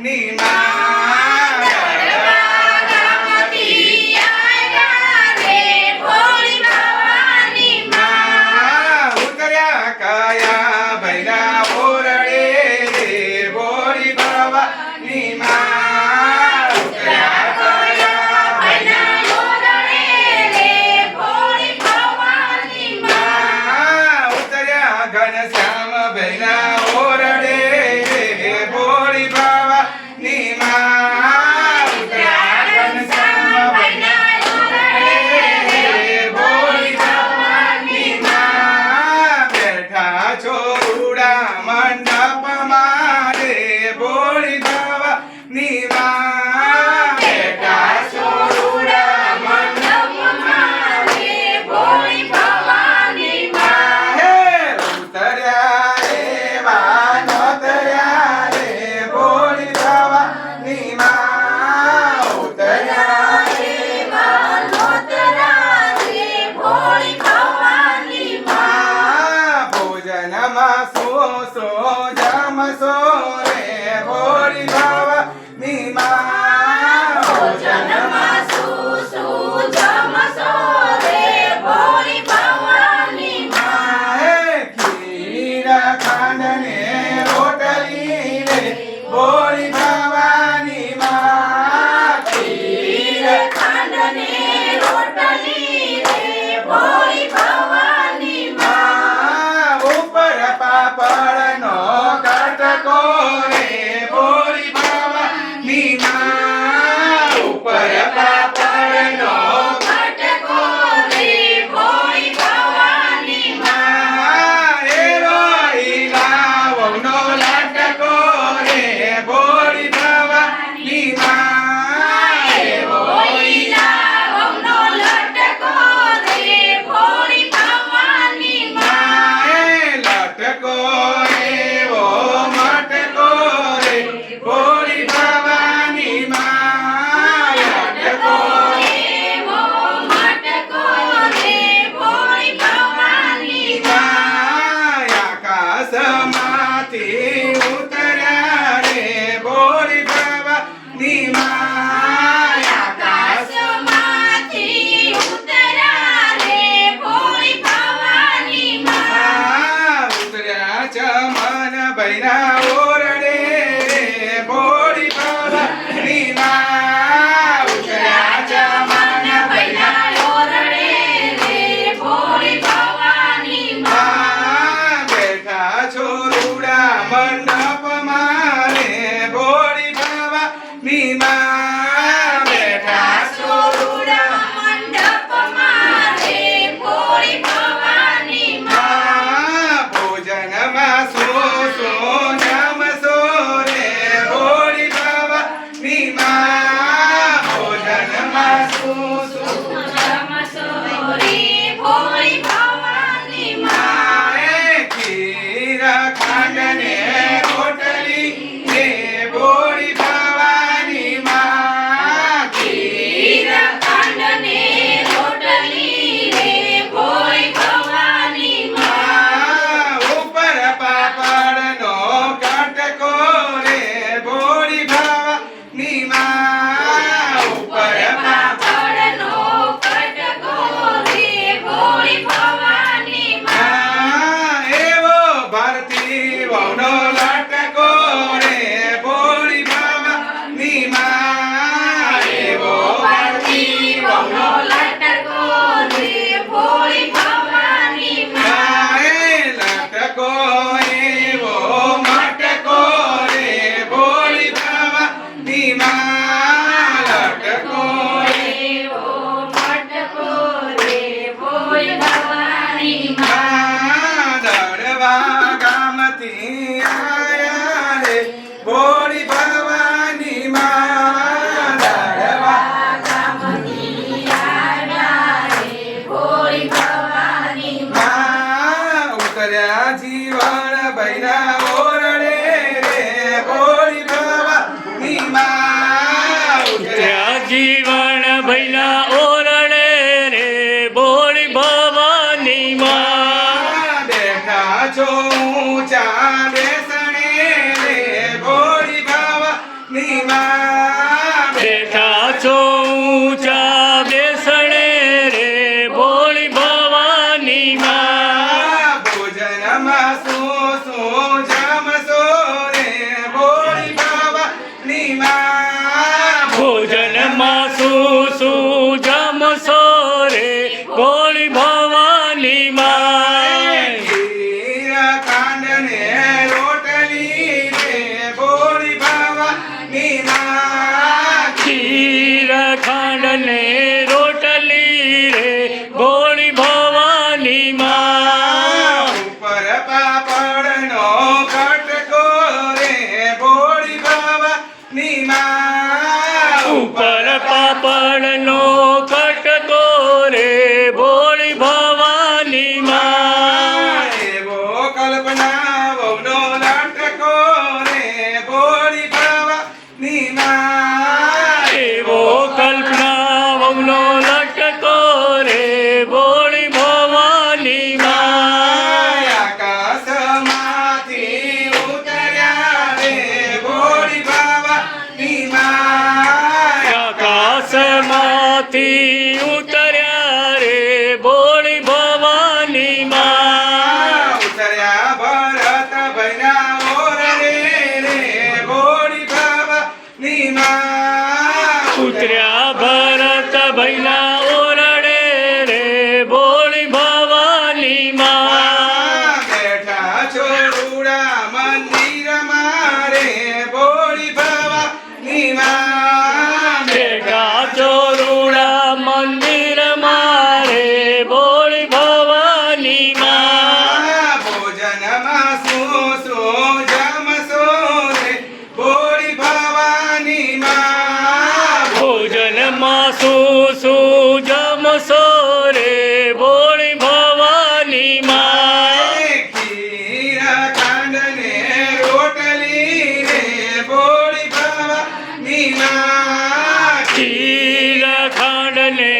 need. 아 네. પૈના ઓરડે બોડી પાલા નીના ઉછળ્યા જમાના પૈના ઓરડે બોડી પાવાની માં બેઠા છોરુડા Amen. માં શું શું જમશો રે ભોળી ભવાની માં રોટલી ખાંડ ને